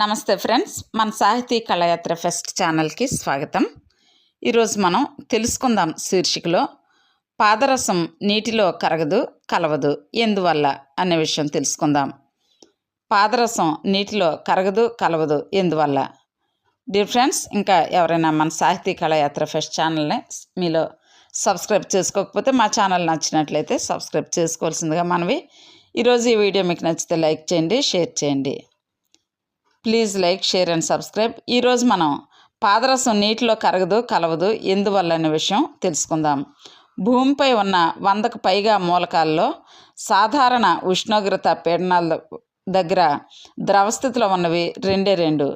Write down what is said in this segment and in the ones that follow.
నమస్తే ఫ్రెండ్స్ మన సాహితీ కళయాత్ర ఫెస్ట్ ఛానల్కి స్వాగతం. ఈరోజు మనం తెలుసుకుందాం శీర్షికలో పాదరసం నీటిలో కరగదు కలవదు ఎందువల్ల? అనే విషయం తెలుసుకుందాం. పాదరసం నీటిలో కరగదు కలవదు ఎందువల్ల? డియర్ ఫ్రెండ్స్ ఇంకా ఎవరైనా మన సాహితీ కళయాత్ర ఫెస్ట్ ఛానల్ని మీలో సబ్స్క్రైబ్ చేసుకోకపోతే మా ఛానల్ నచ్చినట్లయితే సబ్స్క్రైబ్ చేసుకోవాల్సిందిగా మనవి. ఈరోజు ఈ వీడియో మీకు నచ్చితే లైక్ చేయండి షేర్ చేయండి. Please like share and subscribe. ఈరోజు మనం పాదరసం నీటిలో కరగదు కలవదు ఎందువల్ల అనే విషయం తెలుసుకుందాం. భూమిపై ఉన్న వందకు పైగా మూలకాల్లో సాధారణ ఉష్ణోగ్రత పీడనాల దగ్గర ద్రవస్థితిలో ఉన్నవి రెండే రెండు.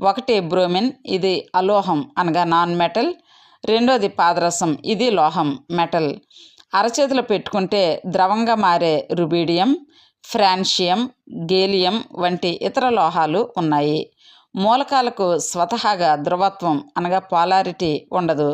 ఒకటి బ్రోమిన్ ఇది అలోహం అనగా నాన్ మెటల్. రెండోది పాదరసం ఇది లోహం మెటల్. అరచేతిలో పెట్టుకుంటే ద్రవంగా మారే రుబీడియం. ఫ్రాన్షియం గేలియం వంటి ఇతర లోహాలు ఉన్నాయి. మూలకాలకు స్వతహాగా ధృవత్వం అనగా పాలారిటీ ఉండదు.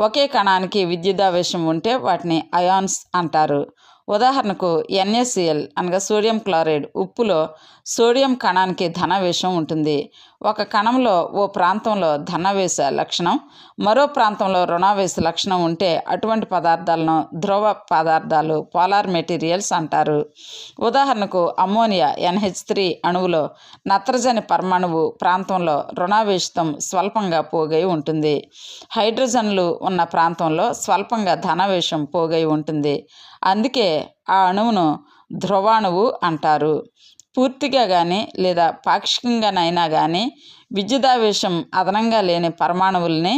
ఒకే కణానికి విద్యుదావేశం ఉంటే వాటిని అయాన్స్ అంటారు. ఉదాహరణకు ఎన్ఏసిఎల్ అనగా సోడియం క్లోరైడ్ ఉప్పులో సోడియం కణానికి ధనావేశం ఉంటుంది. ఒక కణంలో ఓ ప్రాంతంలో ధనవేశ లక్షణం మరో ప్రాంతంలో రుణావేశ లక్షణం ఉంటే అటువంటి పదార్థాలను ధ్రువ పదార్థాలు పోలార్ మెటీరియల్స్ అంటారు. ఉదాహరణకు అమ్మోనియా ఎన్హెచ్ త్రీ అణువులో నత్రజని పరమాణువు ప్రాంతంలో రుణావేశం స్వల్పంగా పోగై ఉంటుంది. హైడ్రోజన్లు ఉన్న ప్రాంతంలో స్వల్పంగా ధనవేశం పోగై ఉంటుంది. అందుకే ఆ అణువును ధ్రువాణువు అంటారు. పూర్తిగా కానీ లేదా పాక్షికంగానైనా కానీ విద్యుదావేశం అదనంగా లేని పరమాణువుల్ని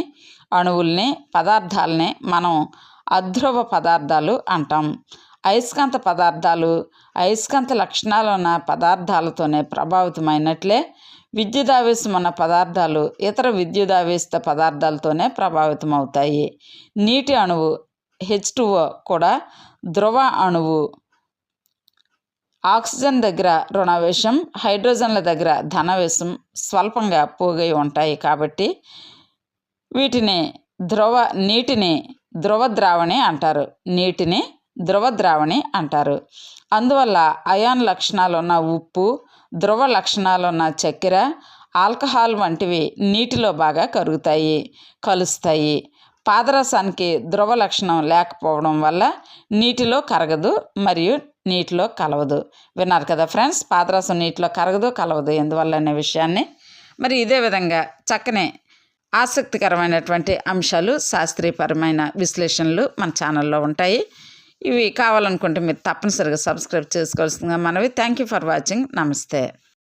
అణువుల్ని పదార్థాలని మనం అధ్రువ పదార్థాలు అంటాం. అయస్కాంత పదార్థాలు అయస్కాంత లక్షణాలు ఉన్న పదార్థాలతోనే ప్రభావితమైనట్లే విద్యుదావేశం ఉన్న పదార్థాలు ఇతర విద్యుదావేశిత పదార్థాలతోనే ప్రభావితం అవుతాయి నీటి అణువు హెచ్ కూడా ధ్రువ అణువు ఆక్సిజన్ దగ్గర రుణావేశం హైడ్రోజన్ల దగ్గర ధనవేశం స్వల్పంగా పోగై ఉంటాయి కాబట్టి వీటిని ధ్రువ నీటిని ధ్రువ ద్రావణి అంటారు. నీటిని ధ్రువ ద్రావణి అంటారు. అందువల్ల అయాన్ లక్షణాలు ఉన్న ఉప్పు ధ్రువ లక్షణాలు ఉన్న చక్కెర ఆల్కహాల్ వంటివి నీటిలో బాగా కరుగుతాయి కలుస్తాయి. పాదరసానికి ధ్రువ లక్షణం లేకపోవడం వల్ల నీటిలో కరగదు మరియు నీటిలో కలవదు. విన్నారు కదా ఫ్రెండ్స్? పాదరసం నీటిలో కరగదు కలవదు ఎందువల్ల అనే విషయాన్ని? మరి ఇదే విధంగా చక్కని ఆసక్తికరమైనటువంటి అంశాలు శాస్త్రీయపరమైన విశ్లేషణలు మన ఛానల్లో ఉంటాయి. ఇవి కావాలనుకుంటే మీరు తప్పనిసరిగా సబ్స్క్రైబ్ చేసుకోవాల్సిందిగా మనవి. థ్యాంక్ యూ ఫర్ వాచింగ్ నమస్తే.